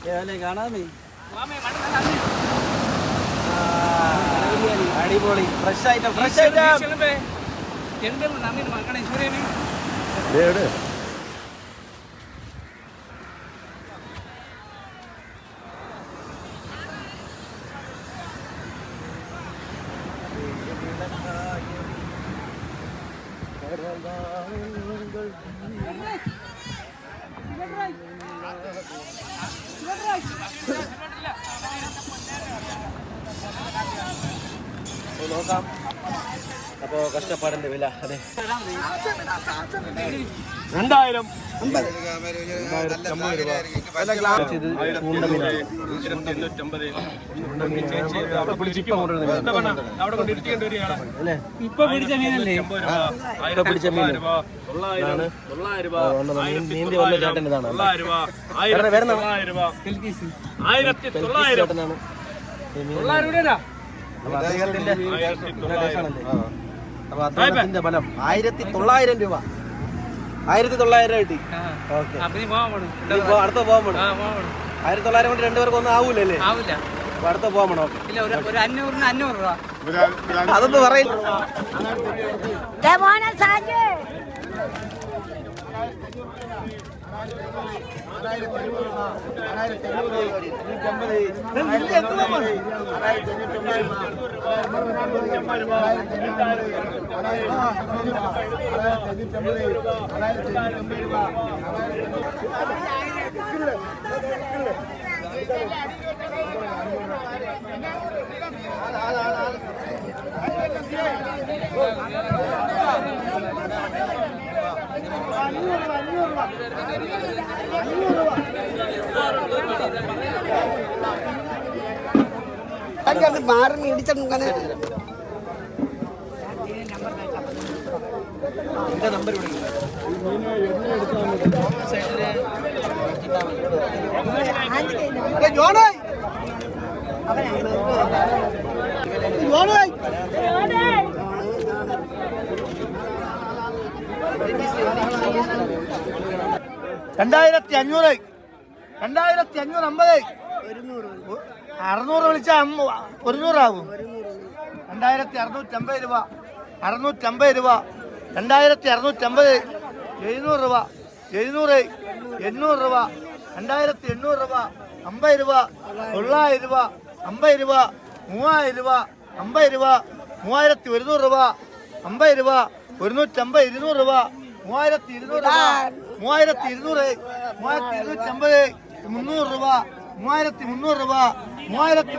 ഏതായാലും കാണാമേ അടിപൊളി ഫ്രഷ് ആയിട്ട് ഫ്രഷ് ആയിട്ട് നോക്കാം അപ്പോ കഷ്ടപ്പാടിന്റെ വില അതെ രണ്ടായിരം നോക്കാം ചൂണ്ട കഷ്ടപ്പാടിന്റെ വില അതെ. പിടിച്ച പിടിച്ച മീൻ. നീന്തി വന്ന ചേട്ടൻ ഇതാണ്. ആയിരത്തി തൊള്ളായിരം തൊള്ളായിരം. അപ്പൊ അദ്ദേഹത്തിന്റെ ആയിരത്തി തൊള്ളായിരം ആ. ബലം ആയിരത്തി തൊള്ളായിരം രൂപ ആയിരത്തി തൊള്ളായിരം കിട്ടി ഓക്കെ അടുത്ത പോകാൻ പോണം. ആയിരത്തി തൊള്ളായിരം കൊണ്ട് രണ്ടുപേർക്ക് ഒന്നും ആവൂലല്ലേ? അപ്പൊ അടുത്ത പോകാൻ പോണം. ஆறாயிரத்தி ஐநூறு ஆறாயிரத்தி ஐநூறு நூற்றி ஐம்பது ஆறாயிரத்தி எண்ணூறு ஆறாயிரத்தி எண்ணூற்றி ஐம்பது ஆறாயிரத்தி எண்ணூற்றி ஐம்பது ஆறாயிரத்தி எண்ணூற்றி ஐம்பது ஆறாயிரத்தி எண்ணூற்றி ஐம்பது. സാജ് മാറി ഇടിച്ചിങ്ങനെ എന്റെ നമ്പർ ഇവിടെ ഉണ്ട്. സൈഡിൽ രണ്ടായിരത്തി അഞ്ഞൂറ് രണ്ടായിരത്തി അഞ്ഞൂറ് അമ്പത് അറുന്നൂറ് വിളിച്ച ഒരുന്നൂറാകും രണ്ടായിരത്തി അറുന്നൂറ്റമ്പത് രൂപ. അറുന്നൂറ്റമ്പത് രൂപ. രണ്ടായിരത്തി അറുന്നൂറ്റമ്പത് എഴുന്നൂറ് രൂപ. എഴുന്നൂറ്. എണ്ണൂറ് രൂപ. രണ്ടായിരത്തി എണ്ണൂറ് രൂപ. അമ്പത് രൂപ. തൊള്ളായിരം രൂപ. അമ്പത് രൂപ. മൂവായിരം രൂപ. അമ്പത് രൂപ. മൂവായിരത്തി ഒരുന്നൂറ് രൂപ. അമ്പത് രൂപ. ഒരുന്നൂറ്റമ്പത് ഇരുന്നൂറ് രൂപ. മൂവായിരത്തി ഇരുന്നൂറ് രൂപ மூவாயிரத்தி இருநூறு மூவாயிரத்தி இருநூற்றி ஐம்பது முந்நூறுரூவா மூவாயிரத்தி முந்நூறுரூவா மூவாயிரத்தி